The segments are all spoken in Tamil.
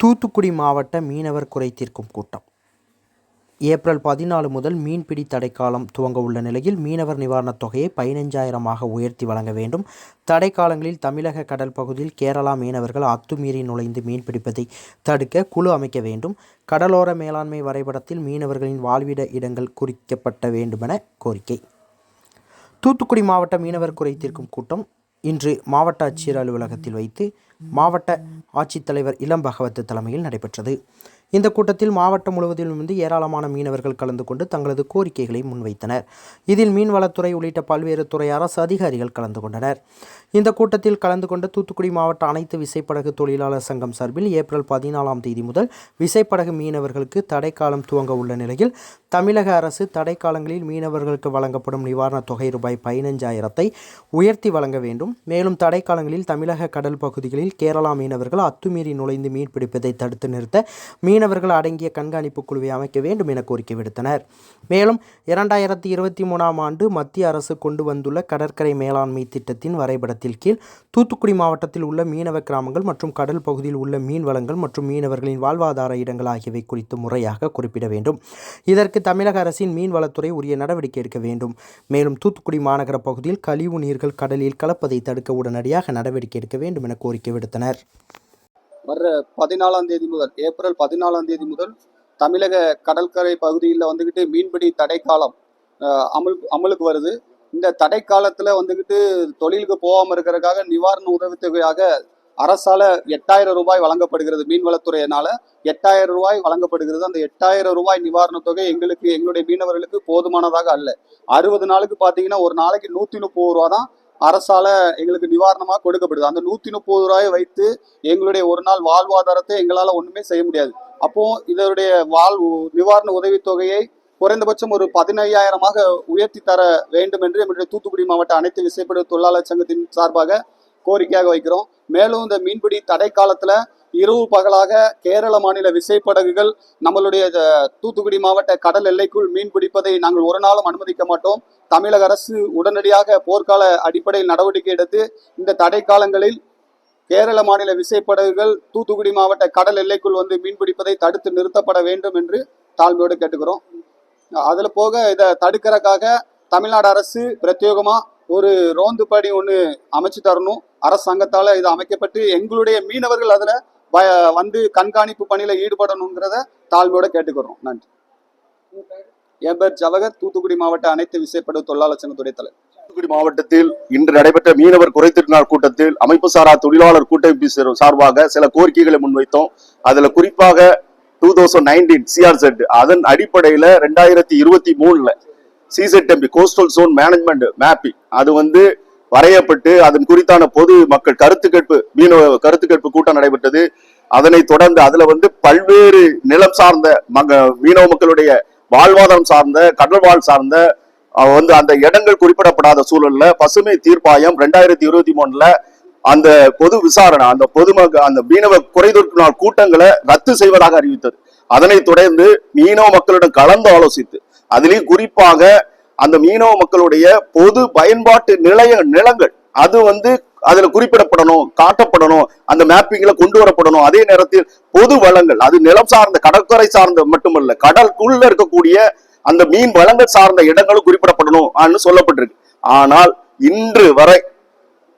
தூத்துக்குடி மாவட்ட மீனவர் குறை தீர்க்கும் கூட்டம். ஏப்ரல் பதினாலு முதல் மீன்பிடி தடைக்காலம் துவங்க உள்ள நிலையில் மீனவர் நிவாரணத் தொகையை பதினைஞ்சாயிரமாக உயர்த்தி வழங்க வேண்டும். தடைக்காலங்களில் தமிழக கடல் பகுதியில் கேரளா மீனவர்கள் அத்துமீறி நுழைந்து மீன்பிடிப்பதை தடுக்க குழு அமைக்க வேண்டும். கடலோர மேலாண்மை வரைபடத்தில் மீனவர்களின் வாழ்விட இடங்கள் குறிக்கப்பட்ட வேண்டுமென கோரிக்கை. தூத்துக்குடி மாவட்ட மீனவர் குறை தீர்க்கும் கூட்டம் இன்று மாவட்ட ஆட்சியர் அலுவலகத்தில் வைத்து மாவட்ட ஆட்சித்தலைவர் இளம் பகவத் தலைமையில் நடைபெற்றது. இந்த கூட்டத்தில் மாவட்டம் முழுவதிலும் இருந்து ஏராளமான மீனவர்கள் கலந்து கொண்டு தங்களது கோரிக்கைகளை முன்வைத்தனர். இதில் மீன்வளத்துறை உள்ளிட்ட பல்வேறு துறை அரசு அதிகாரிகள் கலந்து கொண்டனர். இந்த கூட்டத்தில் கலந்து கொண்ட தூத்துக்குடி மாவட்ட அனைத்து விசைப்படகு தொழிலாளர் சங்கம் சார்பில் ஏப்ரல் பதினாலாம் தேதி முதல் விசைப்படகு மீனவர்களுக்கு தடைக்காலம் துவங்க உள்ள நிலையில் தமிழக அரசு தடைக்காலங்களில் மீனவர்களுக்கு வழங்கப்படும் நிவாரணத் தொகை ரூபாய் பதினஞ்சாயிரத்தை உயர்த்தி வழங்க வேண்டும். மேலும் தடைக்காலங்களில் தமிழக கடல் பகுதிகளில் கேரளா மீனவர்கள் அத்துமீறி நுழைந்து மீன்பிடிப்பதை தடுத்து நிறுத்த மீன் மீனவர்கள் அடங்கிய கண்காணிப்பு குழுவை அமைக்க வேண்டும் என கோரிக்கை விடுத்தனர். மேலும் இரண்டாயிரத்தி இருபத்தி மூணாம் ஆண்டு மத்திய அரசு கொண்டு வந்துள்ள கடற்கரை மேலாண்மை திட்டத்தின் வரைபடத்தில் கீழ் தூத்துக்குடி மாவட்டத்தில் உள்ள மீனவ கிராமங்கள் மற்றும் கடல் பகுதியில் உள்ள மீன் வளங்கள் மற்றும் மீனவர்களின் வாழ்வாதார இடங்கள் ஆகியவை குறித்து முறையாக குறிப்பிட வேண்டும். இதற்கு தமிழக அரசின் மீன்வளத்துறை உரிய நடவடிக்கை எடுக்க வேண்டும். மேலும் தூத்துக்குடி மாநகர பகுதியில் கழிவு நீர்கள் கடலில் கலப்பதை தடுக்க உடனடியாக நடவடிக்கை எடுக்க வேண்டும் என கோரிக்கை விடுத்தனர். வர்ற பதினாலாம் தேதி முதல் ஏப்ரல் பதினாலாம் தேதி முதல் தமிழக கடற்கரை பகுதியில் வந்துக்கிட்டு மீன்பிடி தடைக்காலம் காலம் அமல் அமலுக்கு வருது. இந்த தடை காலத்தில் வந்துக்கிட்டு தொழிலுக்கு போகாமல் இருக்கிறதுக்காக நிவாரண உதவித்தொகையாக அரசால எட்டாயிரம் ரூபாய் வழங்கப்படுகிறது மீன்வளத்துறையினால. எட்டாயிரம் ரூபாய் வழங்கப்படுகிறது. அந்த எட்டாயிரம் ரூபாய் நிவாரணத் தொகை எங்களுக்கு எங்களுடைய மீனவர்களுக்கு போதுமானதாக அல்ல. அறுபது நாளுக்கு பார்த்தீங்கன்னா ஒரு நாளைக்கு நூற்றி முப்பது ரூபா தான் அரசால எங்களுக்கு நிவாரணமாக கொடுக்கப்படுது. அந்த நூற்றி முப்பது ரூபாயை வைத்து எங்களுடைய ஒரு நாள் வாழ்வாதாரத்தை எங்களால் ஒன்றுமே செய்ய முடியாது. அப்போ இதனுடைய வாழ் நிவாரண உதவித்தொகையை குறைந்தபட்சம் ஒரு பதினையாயிரமாக உயர்த்தி தர வேண்டும் என்று எங்களுடைய தூத்துக்குடி மாவட்ட அனைத்து விசைப்பட தொழிலாளர் சங்கத்தின் சார்பாக கோரிக்கையாக வைக்கிறோம். மேலும் இந்த மீன்பிடி தடை காலத்துல இரவு பகலாக கேரள மாநில விசைப்படகுகள் நம்மளுடைய தூத்துக்குடி மாவட்ட கடல் எல்லைக்குள் மீன் பிடிப்பதை நாங்கள் ஒரு நாளும் அனுமதிக்க மாட்டோம். தமிழக அரசு உடனடியாக போர்க்கால அடிப்படையில் நடவடிக்கை எடுத்து இந்த தடை காலங்களில் கேரள மாநில விசைப்படகுகள் தூத்துக்குடி மாவட்ட கடல் எல்லைக்குள் வந்து மீன்பிடிப்பதை தடுத்து நிறுத்தப்பட வேண்டும் என்று தாழ்மையோடு கேட்டுக்கிறோம். அதுல போக இதை தடுக்கிறதுக்காக தமிழ்நாடு அரசு பிரத்யேகமா ஒரு ரோந்து படி ஒன்று அமைச்சு தரணும். அரசாங்கத்தால் இது அமைக்கப்பட்டு எங்களுடைய மீனவர்கள் அதுல வந்து கண்காணிப்பு பணியில ஈடுபடணுங்கிறத தாழ்மையோட கேட்டுக்கிறோம் நன்றி. என் பேர் ஜவகர் தூத்துக்குடி மாவட்ட அனைத்து விசைப்படு தொழிலாளர் சங்கத்துடைய தலைவர். தூத்துக்குடி மாவட்டத்தில் இன்று நடைபெற்ற மீனவர் குறைத்திருநாள் கூட்டத்தில் அமைப்பு சாரா தொழிலாளர் கூட்டமைப்பு சார்பாக சில கோரிக்கைகளை முன்வைத்தோம். அதுல குறிப்பாக டூ தௌசண்ட் நைன்டீன் சிஆர்செட் அதன் அடிப்படையில ரெண்டாயிரத்தி இருபத்தி மூணுல CZMP coastal zone management mapping அது வந்து வரையப்பட்டு அதன் குறித்தான பொது மக்கள் கருத்து கேட்பு மீனவ கருத்து கேட்பு கூட்டம் நடைபெற்றது. அதனைத் தொடர்ந்து அதுல வந்து பல்வேறு நிலம் சார்ந்த மக மீனவ மக்களுடைய வாழ்வாதாரம் சார்ந்த கடல் வாழ் சார்ந்த வந்து அந்த இடங்கள் குறிப்பிடப்படாத சூழல்ல பசுமை தீர்ப்பாயம் ரெண்டாயிரத்தி இருபத்தி மூணுல அந்த பொது விசாரணை அந்த பொதுமக்கள் அந்த மீனவ குறைதொற்று நாள் கூட்டங்களை ரத்து செய்வதாக அறிவித்தது. அதனைத் தொடர்ந்து மீனவ மக்களிடம் கலந்து ஆலோசித்து அதிலேயும் குறிப்பாக அந்த மீனவ மக்களுடைய பொது பயன்பாட்டு நிலைய நிலங்கள் அது வந்து அதுல குறிப்பிடப்படணும் காட்டப்படணும் அந்த மேப்பிங்ல கொண்டு வரப்படணும். அதே நேரத்தில் பொது வளங்கள் அது நிலம் சார்ந்த கடற்கரை சார்ந்த மட்டுமல்ல கடலுக்குள்ள இருக்கக்கூடிய அந்த மீன் வளங்கள் சார்ந்த இடங்களும் குறிப்பிடப்படணும் சொல்லப்பட்டிருக்கு. ஆனால் இன்று வரை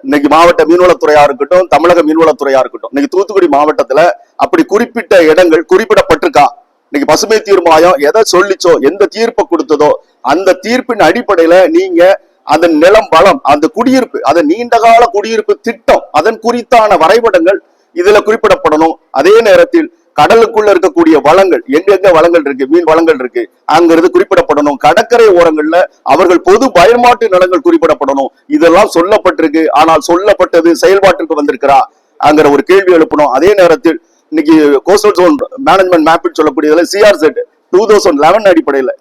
இன்னைக்கு மாவட்ட மீன்வளத்துறையா இருக்கட்டும் தமிழக மீன்வளத்துறையா இருக்கட்டும் இன்னைக்கு தூத்துக்குடி மாவட்டத்துல அப்படி குறிப்பிட்ட இடங்கள் குறிப்பிடப்பட்டிருக்கா. இன்னைக்கு பசுமை தீர்மாயம் எதை சொல்லிச்சோ எந்த தீர்ப்பை கொடுத்ததோ அந்த தீர்ப்பின் அடிப்படையில நீங்க அதன் நிலம் வளம் அந்த குடியிருப்பு அதன் நீண்டகால குடியிருப்பு திட்டம் அதன் குறித்தான வரைபடங்கள் இதுல குறிப்பிடப்படணும். அதே நேரத்தில் கடலுக்குள்ள இருக்கக்கூடிய வளங்கள் எங்கெங்க வளங்கள் இருக்கு மீன் வளங்கள் இருக்கு அங்கிறது குறிப்பிடப்படணும். கடற்கரை ஓரங்கள்ல அவர்கள் பொது பயன்பாட்டு நிலங்கள் குறிப்பிடப்படணும். இதெல்லாம் சொல்லப்பட்டிருக்கு. ஆனால் சொல்லப்பட்டது செயல்பாட்டிற்கு வந்திருக்கிறா? அங்கிற ஒரு கேள்வி எழுப்பணும் அதே நேரத்தில் இன்னைக்கு கோஸ்டல் ஜோன் மேனேஜ்மெண்ட் மேப்பிட் சொல்லக்கூடியதுல சிஆர்செட் டூ தௌசண்ட் லெவன் அடிப்படையில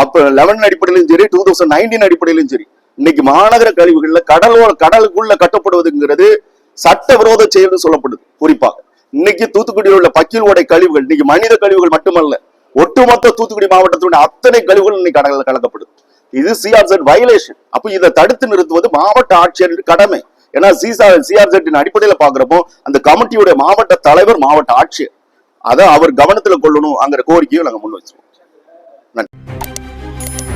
அப்ப லெவன் அடிப்படையிலும் சரி டூ தௌசண்ட் நைன்டீன் அடிப்படையிலும் சரி இன்னைக்கு மாநகர கழிவுகள்ல கடலோர கடலுக்குள்ள கட்டப்படுவதுங்கிறது சட்டவிரோத செயல்னு சொல்லப்படுது குறிப்பாக. இன்னைக்கு தூத்துக்குடியில் உள்ள பக்கில் ஓடை கழிவுகள் இன்னைக்கு மனித கழிவுகள் மட்டுமல்ல ஒட்டுமொத்த தூத்துக்குடி மாவட்டத்தினுடைய அத்தனை கழிவுகள் இன்னைக்கு கடலில் கலக்கப்படுது. இது சிஆர்செட் வயலேஷன் அப்ப இதை தடுத்து நிறுத்துவது மாவட்ட ஆட்சியரின் கடமை. ஏன்னா சிஆர் சிஆர்செட்டின் அடிப்படையில பாக்குறப்போ அந்த கமிட்டியுடைய மாவட்ட தலைவர் மாவட்ட ஆட்சியர். அதை அவர் கவனத்துல கொள்ளணும் அங்கிற கோரிக்கையை நாங்க முன் வச்சிருக்கோம்.